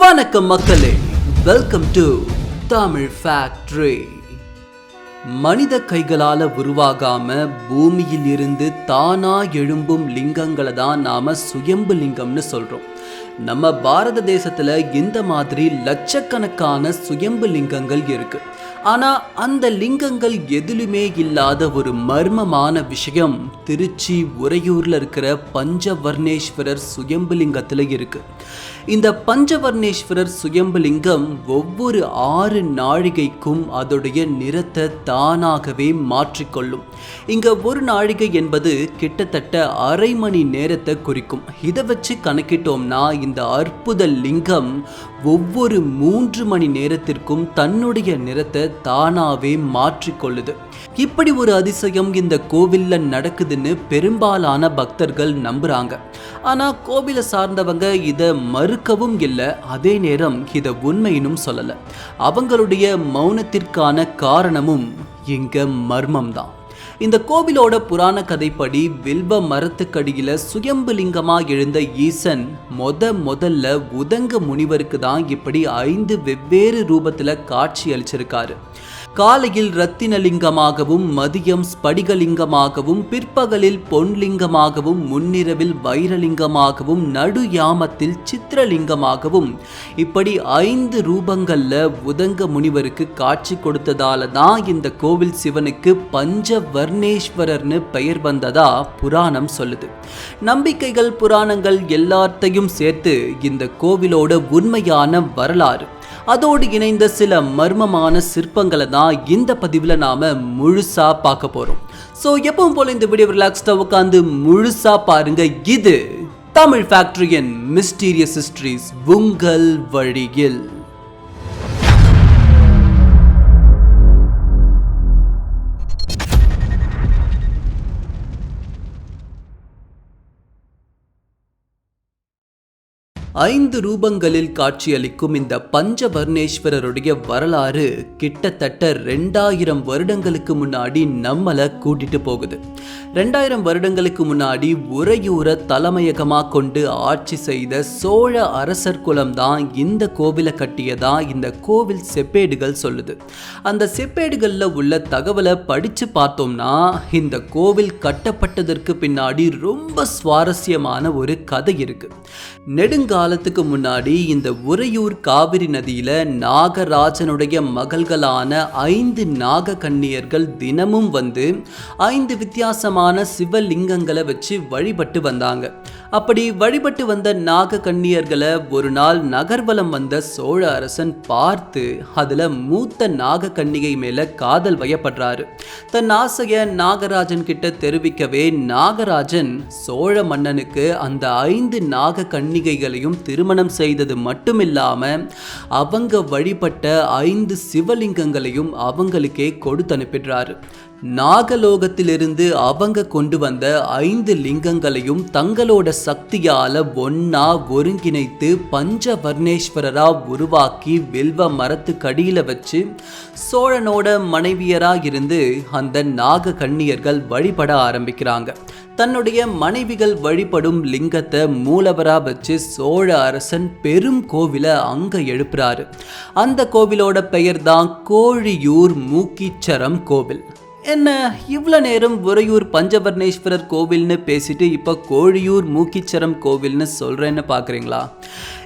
வணக்கம் மக்களே. Welcome to Tamil factory மனித கைகளால் உருவாகாம பூமியில் இருந்து தானா எழும்பும் லிங்கங்களை தான் நாம சுயம்பு லிங்கம்னு சொல்றோம். நம்ம பாரத தேசத்துல இந்த மாதிரி லட்சக்கணக்கான சுயம்பு லிங்கங்கள் இருக்கு. ஆனா அந்த லிங்கங்கள் எதிலுமே இல்லாத ஒரு மர்மமான விஷயம் திருச்சி உறையூர்ல இருக்கிற பஞ்சவர்ணேஸ்வரர் சுயம்பு லிங்கத்துல இருக்கு. இந்த பஞ்சவர்ணேஸ்வரர் சுயம்புலிங்கம் ஒவ்வொரு ஆறு நாழிகைக்கும் அதோடைய நிறத்தை தானாகவே மாற்றிக்கொள்ளும். இங்க ஒரு நாழிகை என்பது கிட்டத்தட்ட அரை மணி நேரத்தை குறிக்கும். இதை வச்சு கணக்கிட்டோம்னா இந்த அற்புத லிங்கம் ஒவ்வொரு மூன்று மணி நேரத்திற்கும் தன்னுடைய நிறத்தை தானாகவே மாற்றிக்கொள்ளுது. இப்படி ஒரு அதிசயம் இந்த கோவில்ல நடக்குதுன்னு பெரும்பாலான பக்தர்கள் நம்புறாங்க. ஆனா கோவிலை சார்ந்தவங்க இதை மறுக்கவும் இல்லை. அதே நேரம் இதை உண்மையினும் சொல்லல. அவங்களுடைய மௌனத்திற்கான காரணமும் இங்க மர்மம் தான் இந்த கோவிலோட புராண கதைப்படி வில்வ மரத்துக்கடியில் சுயம்புலிங்கமாக எழுந்த ஈசன் மொத முதல்ல உதங்க முனிவருக்கு தான் இப்படி ஐந்து வெவ்வேறு ரூபத்துல காட்சி அளிச்சிருக்காரு. காலையில் ரத்தினலிங்கமாகவும் மதியம் ஸ்படிகலிங்கமாகவும் பிற்பகலில் பொன்லிங்கமாகவும் முன்னிரவில் வைரலிங்கமாகவும் நடு யாமத்தில் சித்திரலிங்கமாகவும். இப்படி ஐந்து ரூபங்கள்ல உதங்க முனிவருக்கு காட்சி கொடுத்ததால தான் இந்த கோவில் சிவனுக்கு பஞ்சவர்ணேஸ்வரர்னு பெயர் வந்ததா புராணம் சொல்லுது. நம்பிக்கைகள் புராணங்கள் எல்லாத்தையும் சேர்த்து இந்த கோவிலோட உண்மையான வரலாறு. அதோடு இணைந்த சில மர்மமான சிற்பங்களை தான் இந்த பதிவில் நாம முழுசா பார்க்க போறோம். ஸோ எப்பவும் போல இந்த வீடியோ ரிலாக்ஸ்டா உட்காந்து முழுசா பாருங்க. இது தமிழ் ஃபேக்டரியின் மிஸ்டீரியஸ் ஹிஸ்டரிஸ் உங்கள் வழியில். ஐந்து ரூபங்களில் காட்சியளிக்கும் இந்த பஞ்சவர்ணேஸ்வரருடைய வரலாறு கிட்டத்தட்ட ரெண்டாயிரம் வருடங்களுக்கு முன்னாடி நம்மளை கூட்டிட்டு போகுது. ரெண்டாயிரம் வருடங்களுக்கு முன்னாடி உறையூரை தலைமையகமாக கொண்டு ஆட்சி செய்த சோழ அரசர் குலம் தான் இந்த கோவிலை கட்டியதா இந்த கோவில் செப்பேடுகள் சொல்லுது. அந்த செப்பேடுகளில் உள்ள தகவலை படித்து பார்த்தோம்னா இந்த கோவில் கட்டப்பட்டதற்கு பின்னாடி ரொம்ப சுவாரஸ்யமான ஒரு கதை இருக்கு. நெடுங்கா காலத்துக்கு முன்னாடி இந்த உறையூர் காவிரி நதியில நாகராஜனுடைய மகள்களான ஐந்து நாக கன்னியர்கள் தினமும் வந்து ஐந்து வித்தியாசமான சிவலிங்கங்களை வச்சு வழிபட்டு வந்தாங்க. அப்படி வழிபட்டு வந்த நாக கன்னியர்களை ஒரு நாள் நகர்வலம் வந்த சோழ அரசன் பார்த்து அதுல மூத்த நாக கன்னிகை மேல காதல் வயப்படுறாரு. தன் ஆசைய நாகராஜன் கிட்ட தெரிவிக்கவே நாகராஜன் சோழ மன்னனுக்கு அந்த ஐந்து நாக கன்னிகைகளையும் திருமணம் செய்தது மட்டுமில்லாம அவங்க வழிபட்ட ஐந்து சிவலிங்கங்களையும் அவங்களுக்கே கொடுத்து அனுப்பிடுறாரு நாகலோகத்திலிருந்து அவங்க கொண்டு வந்த ஐந்து லிங்கங்களையும் தங்களோட சக்தியால ஒன்னா ஒருங்கிணைத்து பஞ்சவர்ணேஸ்வரரா உருவாக்கி வில்வ மரத்துக்கடியில வச்சு சோழனோட மனைவியரா இருந்து அந்த நாக கண்ணியர்கள் வழிபட ஆரம்பிக்கிறாங்க. தன்னுடைய மனைவிகள் வழிபடும் லிங்கத்தை மூலவரா வச்சு சோழ அரசன் பெரும் கோவிலை அங்க எழுப்புறாரு. அந்த கோவிலோட பெயர் தான் கோழியூர் மூக்கீச்சரம் கோவில். என்ன இவ்வளோ நேரம் உறையூர் பஞ்சவர்ணேஸ்வரர் கோவில்னு பேசிட்டு இப்போ கோழியூர் மூக்கிச்சரம் கோவில்னு சொல்கிறேன்னு பார்க்குறீங்களா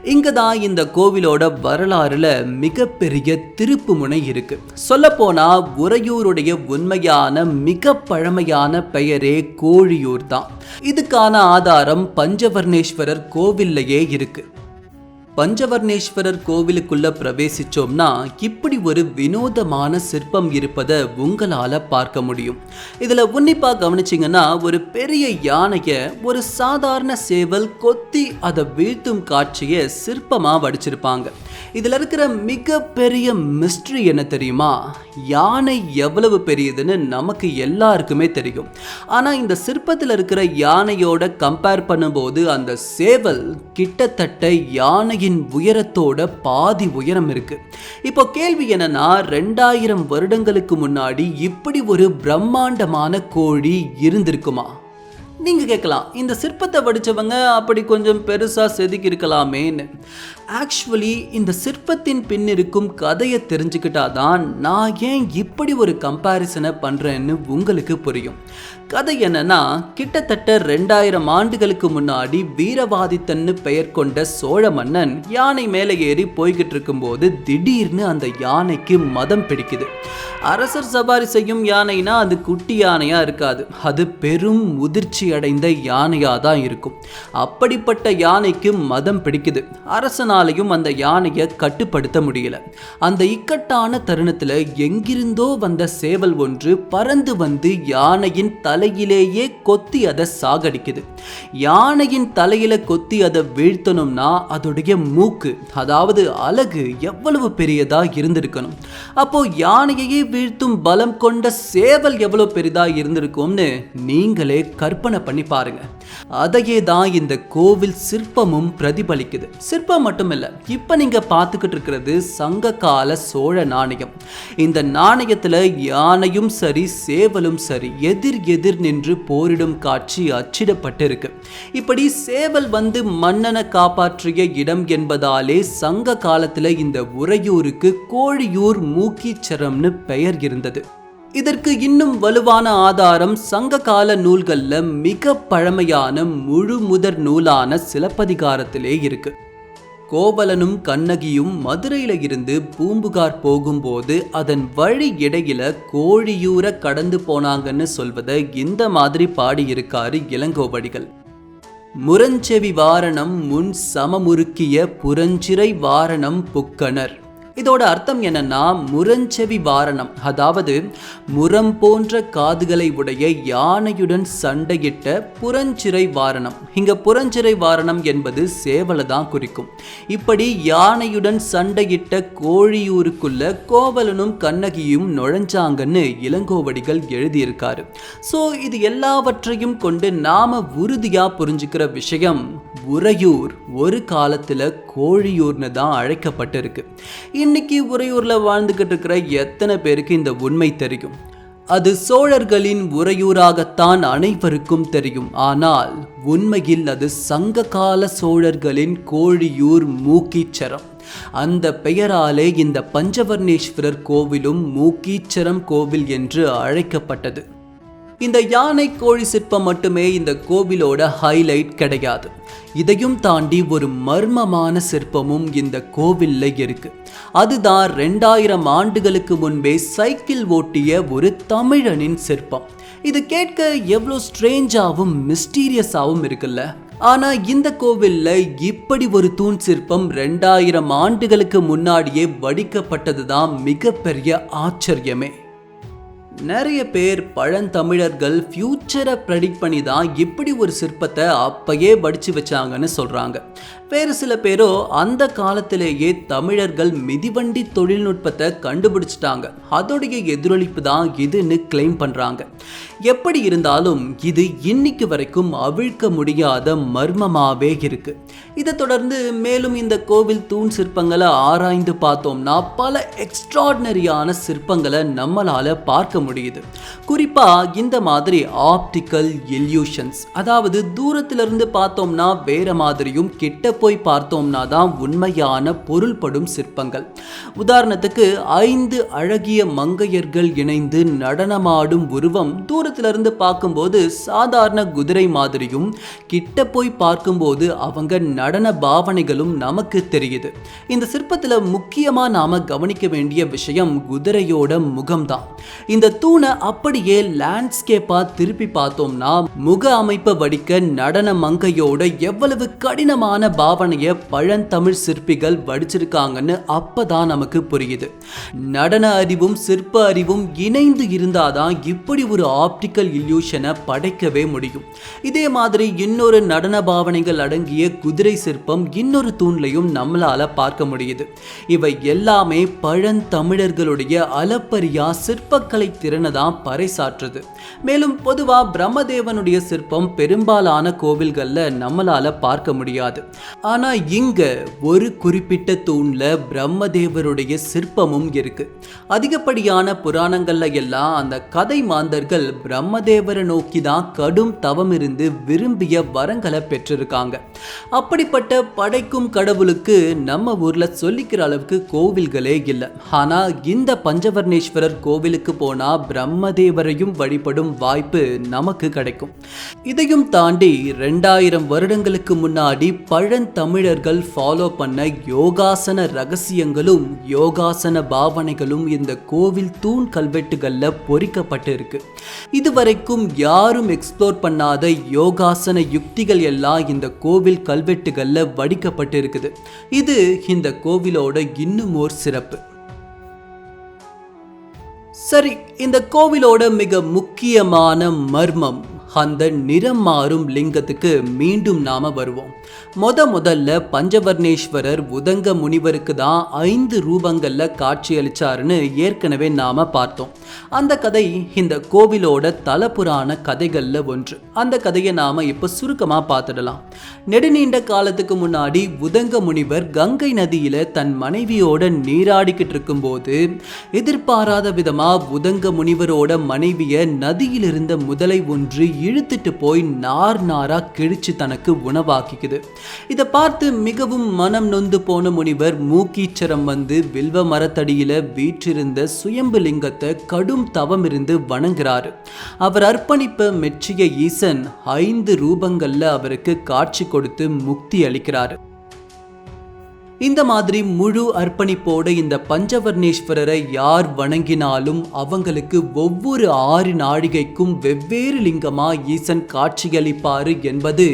இங்கே தான் இந்த கோவிலோட வரலாறுல மிகப்பெரிய திருப்பு முனை இருக்கு. சொல்லப்போனால் உறையூருடைய உண்மையான மிக பழமையான பெயரே கோழியூர் தான் இதுக்கான ஆதாரம் பஞ்சவர்ணேஸ்வரர் கோவில்லையே இருக்குது பஞ்சவர்ணேஸ்வரர் கோவிலுக்குள்ள பிரவேசிச்சோம்னா இப்படி ஒரு வினோதமான சிற்பம் இருப்பதை உங்களால பார்க்க முடியும். இதுல உன்னிப்பா கவனிச்சிங்கன்னா ஒரு பெரிய யானைய ஒரு சாதாரண சேவல் கொத்தி அதை வீழ்த்தும் காட்சியை சிற்பமா வடிச்சிருப்பாங்க. இதுல இருக்கிற மிகப்பெரிய மிஸ்ட்ரி என்ன தெரியுமா? யானை எவ்வளவு பெரியதுன்னு நமக்கு எல்லாருக்குமே தெரியும். ஆனா இந்த சிற்பத்தில் இருக்கிற யானையோட கம்பேர் பண்ணும்போது அந்த சேவல் கிட்டத்தட்ட யானை பூமியின் உயரத்தோட பாதி உயரம் இருக்கு. இப்போ கேள்வி என்னன்னா ரெண்டாயிரம் வருடங்களுக்கு முன்னாடி இப்படி ஒரு பிரம்மாண்டமான கோழி இருந்திருக்குமா? நீங்கள் கேட்கலாம். இந்த சிற்பத்தை வடிச்சவங்க அப்படி கொஞ்சம் பெருசாக செதுக்கி இருக்கலாமேன்னு ஆக்சுவலி இந்த சிற்பத்தின் பின் இருக்கும் கதையை தெரிஞ்சுக்கிட்டாதான் நான் ஏன் இப்படி ஒரு கம்பேரிசனை பண்ணுறேன்னு உங்களுக்கு புரியும். கதை என்னன்னா கிட்டத்தட்ட ரெண்டாயிரம் ஆண்டுகளுக்கு முன்னாடி வீரவாதித்தன்னு பெயர் கொண்ட சோழ மன்னன் யானை மேலே ஏறி போய்கிட்டு இருக்கும்போது திடீர்னு அந்த யானைக்கு மதம் பிடிக்குது. அரசர் சவாரி செய்யும் யானைனா அது குட்டி யானையா இருக்காது. அது பெரும் முதிர்ச்சி அடைந்த யானையாக தான் இருக்கும். அப்படிப்பட்ட யானைக்கு மதம் பிடிக்குது. அரசனாலையும் அந்த யானையை கட்டுப்படுத்த முடியல. அந்த இக்கட்டான தருணத்துல எங்கிருந்தோ வந்த சேவல் ஒன்று பறந்து வந்து யானையின் தலையிலேயே கொத்தி அதை சாகடிக்குது. யானையின் தலையில கொத்தி அதை வீழ்த்தணும்னா அதோடைய மூக்கு அதாவது அலகு எவ்வளவு பெரியதா இருந்திருக்கணும். அப்போ யானையையே வீழ்த்தும் பலம் கொண்ட சேவல் எவ்வளவு பெரிதா இருந்திருக்கும்னு நீங்களே கற்பனை பண்ணி பாருங்க. அதையே தான் இந்த கோவில் சிற்பமும் பிரதிபலிக்குது. சிற்பம் மட்டும் மட்டும் இல்லை இப்போ நீங்க பார்த்துக்கிட்டு இருக்கிறது சங்க கால சோழ நாணயம். இந்த நாணயத்துல யானையும் சரி சேவலும் சரி எதிர் எதிர் நின்று போரிடும் காட்சி அச்சிடப்பட்டிருக்கு. இப்படி சேவல் வந்து மன்னனை காப்பாற்றிய இடம் என்பதாலே சங்க காலத்துல இந்த உறையூருக்கு கோழியூர் மூக்கீச்சரம்னு பெயர் இருந்தது. இதற்கு இன்னும் வலுவான ஆதாரம் சங்க கால நூல்கள்ல மிக பழமையான முழு முதற் நூலான சிலப்பதிகாரத்திலே இருக்கு. கோவலனும் கண்ணகியும் மதுரையில இருந்து பூம்புகார் போகும்போது அதன் வழி இடையில கோழியூர கடந்து போனாங்கன்னு சொல்வதை இந்த மாதிரி பாடியிருக்காரு இளங்கோவடிகள். முரஞ்செவி வாரணம் முன் சமமுறுக்கிய புறஞ்சிறை வாரணம் புக்கனர். இதோட அர்த்தம் என்னன்னா முரஞ்செவி வாரணம். அதாவது முரம் போன்ற காதுகளை உடைய யானையுடன் சண்டையிட்ட புறஞ்சிறை வாரணம். இங்க புறஞ்சிறை வாரணம் என்பது சேவலை தான் குறிக்கும். இப்படி யானையுடன் சண்டையிட்ட கோழியூருக்குள்ள கோவலனும் கண்ணகியும் நுழைஞ்சாங்கன்னு இளங்கோவடிகள் எழுதியிருக்காரு. ஸோ இது எல்லாவற்றையும் கொண்டு நாம உறுதியா புரிஞ்சுக்கிற விஷயம் உறையூர் ஒரு காலத்துல கோழியூர்னு தான் அழைக்கப்பட்டிருக்கு. இன்னைக்கு உறையூரில் வாழ்ந்துகிட்டு இருக்கிற எத்தனை பேருக்கு இந்த உண்மை தெரியும்? அது சோழர்களின் உறையூராகத்தான் அனைவருக்கும் தெரியும். ஆனால் உண்மையில் அது சங்ககால சோழர்களின் கோழியூர் மூக்கீச்சரம். அந்த பெயராலே இந்த பஞ்சவர்ணேஸ்வரர் கோவிலும் மூக்கீச்சரம் கோவில் என்று அழைக்கப்பட்டது. இந்த யானை கோழி சிற்பம் மட்டுமே இந்த கோவிலோட ஹைலைட் கிடையாது. இதையும் தாண்டி ஒரு மர்மமான சிற்பமும் இந்த கோவில்ல இருக்கு. அதுதான் ரெண்டாயிரம் ஆண்டுகளுக்கு முன்பே சைக்கிள் ஓட்டிய ஒரு தமிழனின் சிற்பம். இது கேட்க எவ்வளோ ஸ்ட்ரேஞ்சாகவும் மிஸ்டீரியஸாகவும் இருக்குல்ல? ஆனால் இந்த கோவிலில் இப்படி ஒரு தூண் சிற்பம் ரெண்டாயிரம் ஆண்டுகளுக்கு முன்னாடியே வடிக்கப்பட்டது தான் மிகப்பெரிய ஆச்சரியமே. நிறைய பேர் பழந்தமிழர்கள் ஃப்யூச்சரை ப்ரெடிக்ட் பண்ணி தான் இப்படி ஒரு சிற்பத்தை அப்பயே படித்து வச்சாங்கன்னு சொல்கிறாங்க வேறு சில பேரோ அந்த காலத்திலேயே தமிழர்கள் மிதிவண்டி தொழில்நுட்பத்தை கண்டுபிடிச்சிட்டாங்க. அதோடைய எதிரொலிப்பு தான் இதுன்னு கிளைம் பண்றாங்க. எப்படி இருந்தாலும் இது இன்னைக்கு வரைக்கும் அவிழ்க்க முடியாத மர்மமாவே இருக்கு. இதை தொடர்ந்து மேலும் இந்த கோவில் தூண் சிற்பங்களை ஆராய்ந்து பார்த்தோம்னா பல எக்ஸ்ட்ராடினரியான சிற்பங்களை நம்மளால பார்க்க முடியுது. குறிப்பா இந்த மாதிரி ஆப்டிக்கல் எல்யூஷன்ஸ் அதாவது தூரத்திலிருந்து பார்த்தோம்னா வேற மாதிரியும் கிட்ட போய் பார்த்தோம்னா தான் உண்மையான பொருள்படும் சிற்பங்கள். உதாரணத்துக்கு ஐந்து அழகிய மங்கையர்கள் இணைந்து நடனமாடும் உருவம் தூரத்திலிருந்து பார்க்கும்போது சாதாரண குதிரை மாதிரியும் கிட்ட போய் பார்க்கும்போது அவங்க நடன பாவனைகளும் நமக்கு தெரியுது. இந்த சிற்பத்தில் முக்கியமாக நாம் கவனிக்க வேண்டிய விஷயம் குதிரையோட முகம்தான். இந்த தூணை அப்படியே லேண்ட்ஸ்கேப்பாக திருப்பி பார்த்தோம்னா முக அமைப்பை வடிக்க நடன மங்கையோட எவ்வளவு கடினமான பாவனையை பழந்தமிழ் சிற்பிகள் வடிச்சிருக்காங்கன்னு அப்பதான் நமக்கு புரியுது. நடன அறிவும் சிற்ப அறிவும் இணைந்து இருந்தாதான் இப்படி ஒரு ஆப்டிக்கல் இல்யூஷனை படைக்கவே முடியும். இதே மாதிரி இன்னொரு நடன பாவனைகள் அடங்கிய குதிரை சிற்பம் இன்னொரு தூண்லையும் நம்மளால பார்க்க முடியுது. இவை எல்லாமே பழந்தமிழர்களுடைய அளப்பரியா சிற்பக்கலை திறனை தான் பறைசாற்றுது. மேலும் பொதுவா பிரம்மதேவனுடைய சிற்பம் பெரும்பாலான கோவில்கள்ல நம்மளால பார்க்க முடியாது. ஆனால் இங்கே ஒரு குறிப்பிட்ட தூணில் பிரம்மதேவருடைய சிற்பமும் இருக்கு. அதிகப்படியான புராணங்கள்ல எல்லாம் அந்த கதை மாந்தர்கள் பிரம்மதேவரை நோக்கி தான் கடும் தவம் இருந்து விரும்பிய வரங்களை பெற்றிருக்காங்க. அப்படிப்பட்ட படைக்கும் கடவுளுக்கு நம்ம ஊரில் சொல்லிக்கிற அளவுக்கு கோவில்களே இல்லை. ஆனால் இந்த பஞ்சவர்ணேஸ்வரர் கோவிலுக்கு போனால் பிரம்மதேவரையும் வழிபடும் வாய்ப்பு நமக்கு கிடைக்கும். இதையும் தாண்டி ரெண்டாயிரம் வருடங்களுக்கு முன்னாடி தமிழர்கள் ஃபாலோ பண்ண யோகாசன ரகசியங்களும் யோகாசன பாவனைகளும் இந்த கோவில் தூண் கல்வெட்டுகளில் பொறிக்கப்பட்டு இருக்கு இதுவரைக்கும் யாரும் எக்ஸ்ப்ளோர் பண்ணாத யோகாசன யுக்திகள் எல்லாம் இந்த கோவில் கல்வெட்டுகளில் வடிக்கப்பட்டு இருக்குது இது இந்த கோவிலோட இன்னும் ஒரு சிறப்பு. சரி இந்த கோவிலோட மிக முக்கியமான மர்மம். அந்த நிறம் மாறும் லிங்கத்துக்கு மீண்டும் நாம வருவோம். முத முதல்ல பஞ்சவர்ணேஸ்வரர் உதங்க முனிவருக்கு தான் ஐந்து ரூபங்கள்ல காட்சி அளிச்சாருன்னு ஏற்கனவே நாம பார்த்தோம். அந்த கதை இந்த கோவிலோட தலபுராண கதைகள்ல ஒன்று. அந்த கதையை நாம இப்ப சுருக்கமா பார்த்துடலாம். நெடுநீண்ட காலத்துக்கு முன்னாடி உதங்க முனிவர் கங்கை நதியில தன் மனைவியோட நீராடிக்கிட்டு இருக்கும்போது எதிர்பாராத விதமா உதங்க முனிவரோட மனைவிய நதியில் இருந்த முதலை ஒன்று இழுத்துட்டு போய் நார் நாரா கிழிச்சு தனக்கு உணவாக்கிக்குது. இதை பார்த்து மிகவும் மனம் நொந்து போன முனிவர் மூக்கீச்சரம் வந்து வில்வ மரத்தடியில வீற்றிருந்த சுயம்பு லிங்கத்தை கடும் தவம் இருந்து வணங்குறாரு. அவர் அர்ப்பணிப்ப மெச்சிய ஈசன் ஐந்து ரூபங்கள்ல அவருக்கு காட்சி கொடுத்து முக்தி அளிக்கிறாரு. இந்த மாதிரி முழு அர்ப்பணிப்போடு இந்த பஞ்சவர்ணேஸ்வரரை யார் வணங்கினாலும் அவங்களுக்கு ஒவ்வொரு ஆறு நாழிகைக்கும் வெவ்வேறு லிங்கமா ஈசன் காட்சியளிப்பாரு என்பது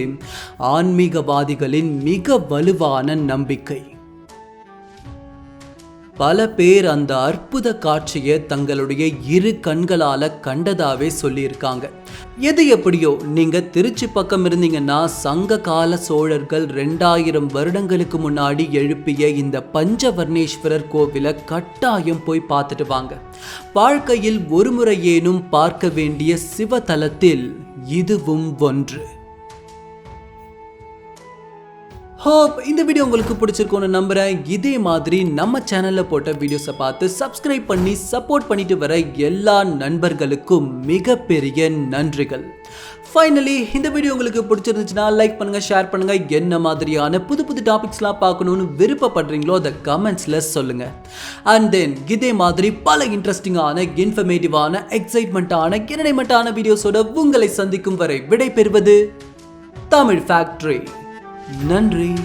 ஆன்மீகவாதிகளின் மிக வலுவான நம்பிக்கை. பல பேர் அந்த அற்புத காட்சியை தங்களுடைய இரு கண்களால கண்டதாவே சொல்லியிருக்காங்க. எது எப்படியோ நீங்க திருச்சி பக்கம் இருந்தீங்கன்னா சங்க கால சோழர்கள் ரெண்டாயிரம் வருடங்களுக்கு முன்னாடி எழுப்பிய இந்த பஞ்சவர்ணேஸ்வரர் கோவிலை கட்டாயம் போய் பார்த்துட்டு வாங்க. வாழ்க்கையில் ஒரு முறையேனும் பார்க்க வேண்டிய சிவதலத்தில் இதுவும் ஒன்று. ஹோப் இந்த வீடியோ உங்களுக்கு பிடிச்சிருக்கும்னு நம்புகிறேன் இதே மாதிரி நம்ம சேனலில் போட்ட வீடியோஸை பார்த்து சப்ஸ்கிரைப் பண்ணி சப்போர்ட் பண்ணிட்டு வர எல்லா நண்பர்களுக்கும் மிகப்பெரிய நன்றிகள். ஃபைனலி இந்த வீடியோ உங்களுக்கு பிடிச்சிருந்துச்சுன்னா லைக் பண்ணுங்கள் ஷேர் பண்ணுங்கள் என்ன மாதிரியான புது புது டாபிக்ஸ்லாம் பார்க்கணும்னு விருப்பப்படுறீங்களோ அதை கமெண்ட்ஸில் சொல்லுங்கள் அண்ட் தென் இதே மாதிரி பல இன்ட்ரெஸ்டிங்கான இன்ஃபர்மேட்டிவான எக்ஸைட்மெண்ட்டான என்டர்டைன்மெண்ட்டான வீடியோஸோட உங்களை சந்திக்கும் வரை விடை பெறுவது தமிழ் ஃபேக்ட்ரி நன்றி.